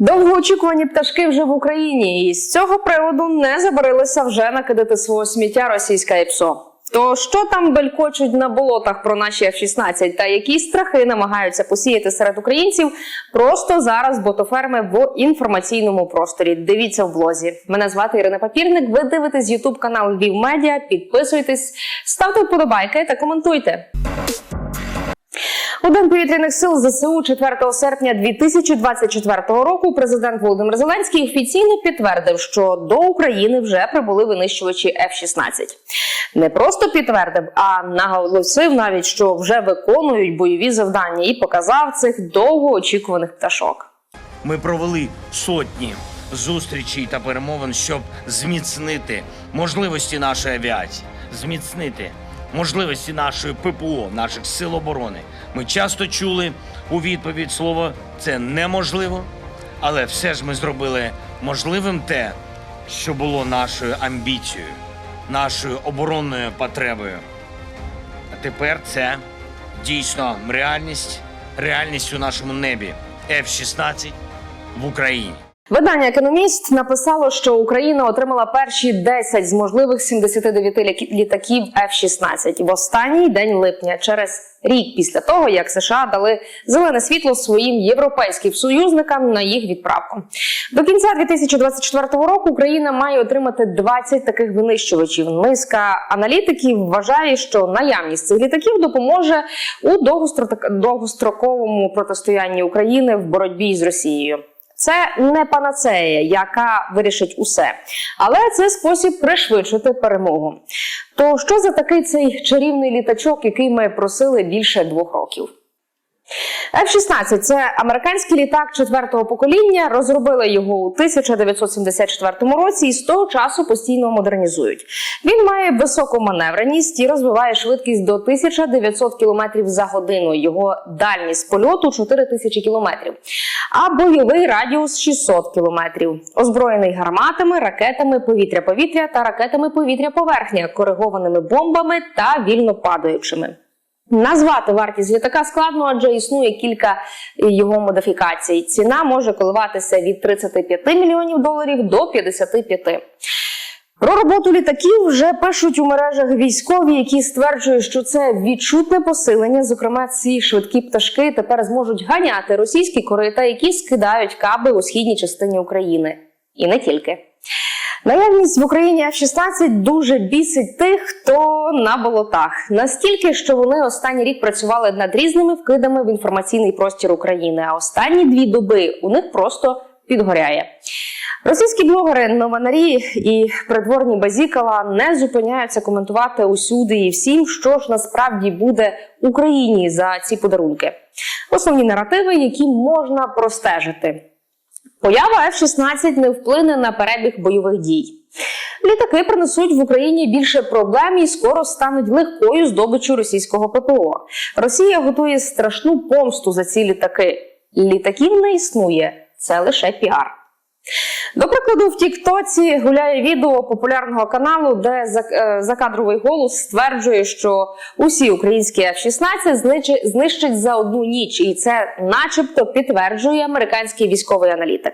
Довгоочікувані пташки вже в Україні, і з цього приводу не забарилися вже накидати свого сміття російська ІПСО. То що там белькочуть на болотах про наші F-16 та які страхи намагаються посіяти серед українців просто зараз ботоферми в інформаційному просторі. Дивіться в блозі. Мене звати Ірина Папірник. Ви дивитесь Ютуб канал Львів Медіа. Підписуйтесь, ставте вподобайки та коментуйте. У повітряних сил ЗСУ 4 серпня 2024 року президент Володимир Зеленський офіційно підтвердив, що до України вже прибули винищувачі F-16. Не просто підтвердив, а наголосив навіть, що вже виконують бойові завдання і показав цих довгоочікуваних пташок. Ми провели сотні зустрічей та перемовин, щоб зміцнити можливості нашої авіації, зміцнити можливості нашої ППО, наших сил оборони. Ми часто чули у відповідь слово це неможливо, але все ж ми зробили можливим те, що було нашою амбіцією, нашою оборонною потребою. А тепер це дійсно реальність, реальність у нашому небі F-16 в Україні. Видання Економіст написало, що Україна отримала перші 10 з можливих 79 лі- літаків F-16 в останній день липня, через рік після того, як США дали зелене світло своїм європейським союзникам на їх відправку. До кінця 2024 року Україна має отримати 20 таких винищувачів. Низка аналітиків вважає, що наявність цих літаків допоможе у довгостро- довгостроковому протистоянні України в боротьбі з Росією. Це не панацея, яка вирішить усе, але це спосіб пришвидшити перемогу. То що за такий цей чарівний літачок, який ми просили більше двох років? F-16 – це американський літак четвертого покоління. Розробили його у 1974 році і з того часу постійно модернізують. Він має високу маневреність і розвиває швидкість до 1900 км за годину. Його дальність польоту 4000 км, а бойовий радіус 600 км. Озброєний гарматами, ракетами повітря-повітря та ракетами повітря-поверхня, коригованими бомбами та вільно падаючими. Назвати вартість літака складно, адже існує кілька його модифікацій. Ціна може коливатися від 35 мільйонів доларів до 55. Про роботу літаків вже пишуть у мережах військові, які стверджують, що це відчутне посилення. Зокрема, ці швидкі пташки тепер зможуть ганяти російські корита, які скидають каби у східній частині України. І не тільки. Наявність в Україні F-16 дуже бісить тих, хто на болотах. Настільки, що вони останній рік працювали над різними вкидами в інформаційний простір України, а останні дві доби у них просто підгоряє. Російські блогери, новинарі і придворні базікала не зупиняються коментувати усюди і всім, що ж насправді буде Україні за ці подарунки. Основні наративи, які можна простежити. Поява F-16 не вплине на перебіг бойових дій. Літаки принесуть в Україні більше проблем і скоро стануть легкою здобиччю російського ППО. Росія готує страшну помсту за ці літаки. Літаків не існує, це лише піар. До прикладу, в Тіктоці гуляє відео популярного каналу, де е, закадровий голос стверджує, що усі українські F-16 зничи- знищать за одну ніч, і це, начебто, підтверджує американський військовий аналітик.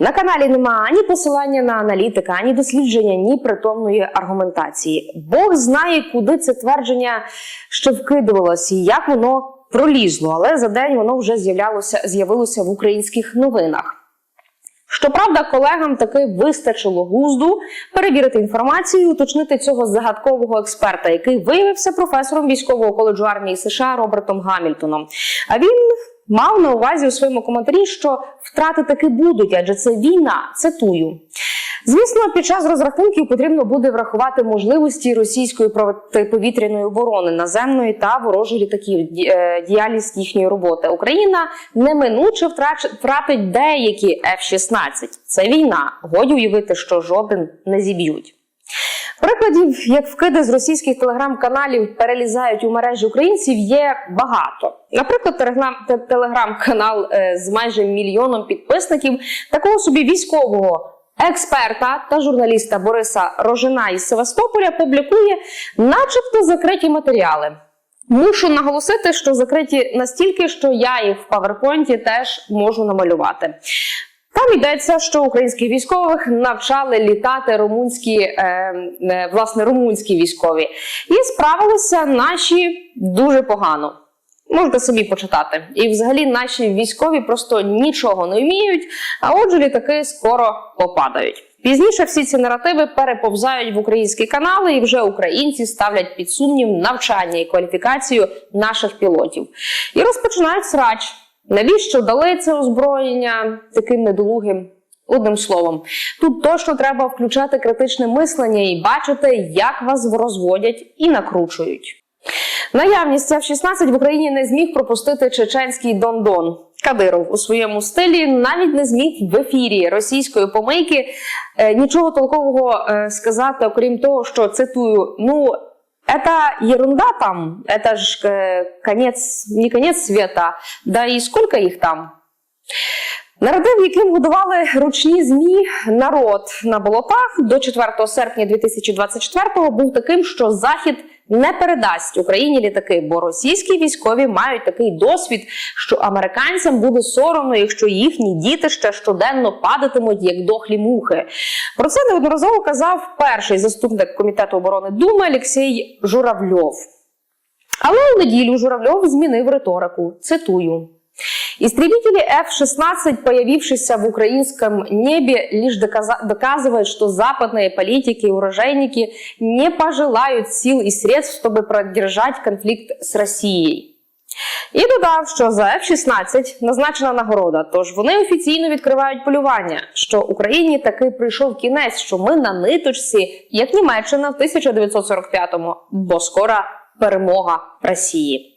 На каналі немає ані посилання на аналітика, ані дослідження, ні притомної аргументації. Бог знає, куди це твердження ще вкидувалося і як воно пролізло, але за день воно вже з'явилося в українських новинах. Щоправда, колегам таки вистачило гузду перевірити інформацію, і уточнити цього загадкового експерта, який виявився професором військового коледжу армії США Робертом Гамільтоном. А він мав на увазі у своєму коментарі, що втрати таки будуть, адже це війна. Цитую. Звісно, під час розрахунків потрібно буде врахувати можливості російської протиповітряної оборони, наземної та ворожих літаків, е, діяльність їхньої роботи. Україна неминуче втратить деякі F-16. Це війна. Годі уявити, що жоден не зіб'ють. Прикладів, як вкиди з російських телеграм-каналів перелізають у мережі українців, є багато. Наприклад, телеграм- те- телеграм-канал е, з майже мільйоном підписників такого собі військового експерта та журналіста Бориса Рожина із Севастополя публікує, начебто, закриті матеріали. Мушу наголосити, що закриті настільки, що я їх в PowerPoint теж можу намалювати. Там йдеться, що українських військових навчали літати румунські е, е, власне румунські військові, і справилися наші дуже погано. Можете собі почитати. І взагалі наші військові просто нічого не вміють, а отже, літаки скоро попадають. Пізніше всі ці наративи переповзають в українські канали, і вже українці ставлять під сумнів навчання і кваліфікацію наших пілотів. І розпочинають срач. Навіщо дали це озброєння таким недолугим? Одним словом, тут точно треба включати критичне мислення і бачити, як вас розводять і накручують. Наявність F-16 в Україні не зміг пропустити чеченський Дондон. Кадиров у своєму стилі навіть не зміг в ефірі російської помийки е, нічого толкового е, сказати, окрім того, що цитую: ну. Это ерунда там, это ж э, конец, не конец света, да і сколько їх там? Наратив, яким годували ручні змі народ на болотах до 4 серпня 2024-го, був таким, що захід не передасть Україні літаки, бо російські військові мають такий досвід, що американцям буде соромно, якщо їхні діти ще щоденно падатимуть як дохлі мухи. Про це неодноразово казав перший заступник комітету оборони Думи Олексій Журавльов. Але у неділю Журавльов змінив риторику. Цитую. Истребители F-16, появившиеся в украинском небе, лишь доказа- доказывают, что западные политики и урожайники не пожелают сил и средств, чтобы продержать конфликт с Росією. І додав, що за F-16 назначена нагорода, тож вони офіційно відкривають полювання, що Україні таки прийшов кінець, що ми на ниточці, як Німеччина в 1945-му, бо скоро перемога Росії.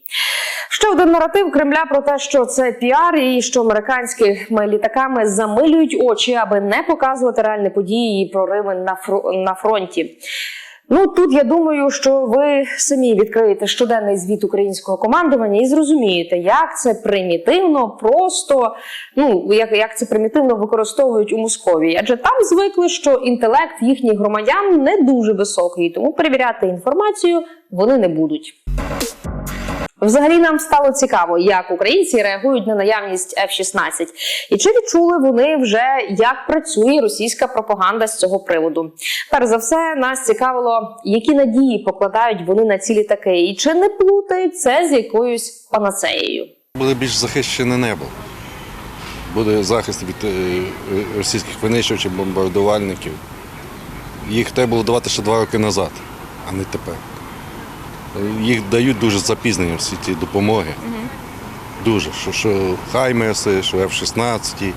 Ще один наратив Кремля про те, що це піар, і що американськими літаками замилюють очі, аби не показувати реальні події і прориви на фронті. Ну тут я думаю, що ви самі відкриєте щоденний звіт українського командування і зрозумієте, як це примітивно, просто ну як, як це примітивно використовують у Московії. Адже там звикли, що інтелект їхніх громадян не дуже високий, тому перевіряти інформацію вони не будуть. Взагалі нам стало цікаво, як українці реагують на наявність F-16. І чи відчули вони вже, як працює російська пропаганда з цього приводу? Перш за все, нас цікавило, які надії покладають вони на ці літаки, і чи не плутають це з якоюсь панацеєю. Буде більш захищене небо. Буде захист від е, російських винищувачів, бомбардувальників. Їх треба було давати ще два роки назад, а не тепер. Е, Їх дають дуже з запізненням всі ці допомоги. Дуже. Що, що Хаймерси, що F-16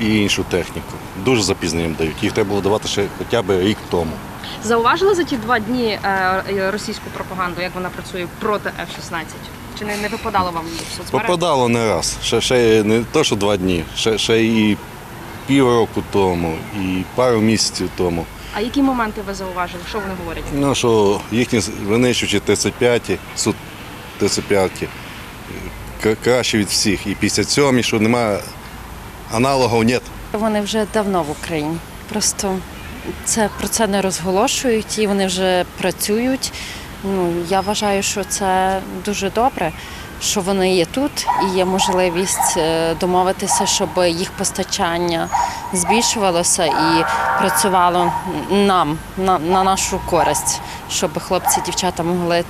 і іншу техніку. Дуже запізненням дають. Їх треба було давати ще хоча б рік тому. Зауважили за ті два дні е, російську пропаганду, як вона працює проти F-16? Чи не, не випадало вам в соцмережах? Попадало не раз. Ще, ще не то, що два дні, ще, ще і півроку тому, і пару місяців тому. А які моменти ви зауважили? Що вони говорять? Ну, що їхні винищувачі Т-35, Су 35 кра- краще від всіх. І 57, що немає аналогів нет. Вони вже давно в Україні. Просто це про це не розголошують і вони вже працюють. Ну я вважаю, що це дуже добре, що вони є тут і є можливість е, домовитися, щоб їх постачання збільшувалося і працювало нам на, на нашу користь, щоб хлопці, дівчата могли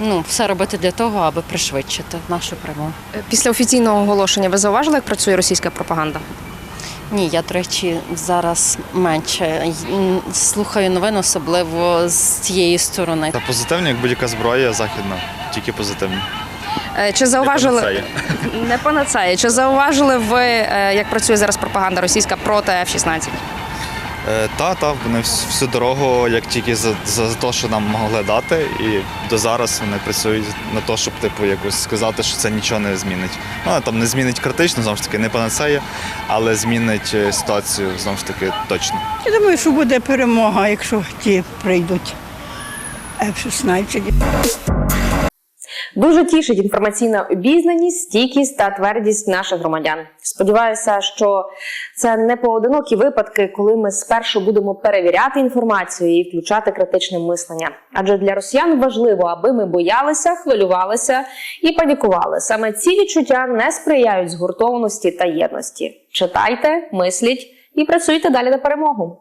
ну, все робити для того, аби пришвидшити нашу перемогу. Після офіційного оголошення ви зауважили, як працює російська пропаганда? Ні, я, до речі, зараз менше слухаю новин, особливо з цієї сторони. Та позитивні, як будь-яка зброя західна, тільки позитивні. Е, Чи зауважили панацея. не панацея? Чи зауважили ви, е, як працює зараз пропаганда російська проти F-16? Е, Та, та, вони всю дорогу, як тільки за, за те, що нам могли дати, і до зараз вони працюють на те, щоб типу якось сказати, що це нічого не змінить. Ну, там не змінить критично, знову ж таки, не панацея, але змінить ситуацію знову ж таки точно. Я думаю, що буде перемога, якщо ті прийдуть F-16. Дуже тішить інформаційна обізнаність, стійкість та твердість наших громадян. Сподіваюся, що це не поодинокі випадки, коли ми спершу будемо перевіряти інформацію і включати критичне мислення. Адже для росіян важливо, аби ми боялися, хвилювалися і панікували. Саме ці відчуття не сприяють згуртованості та єдності. Читайте, мисліть і працюйте далі на перемогу.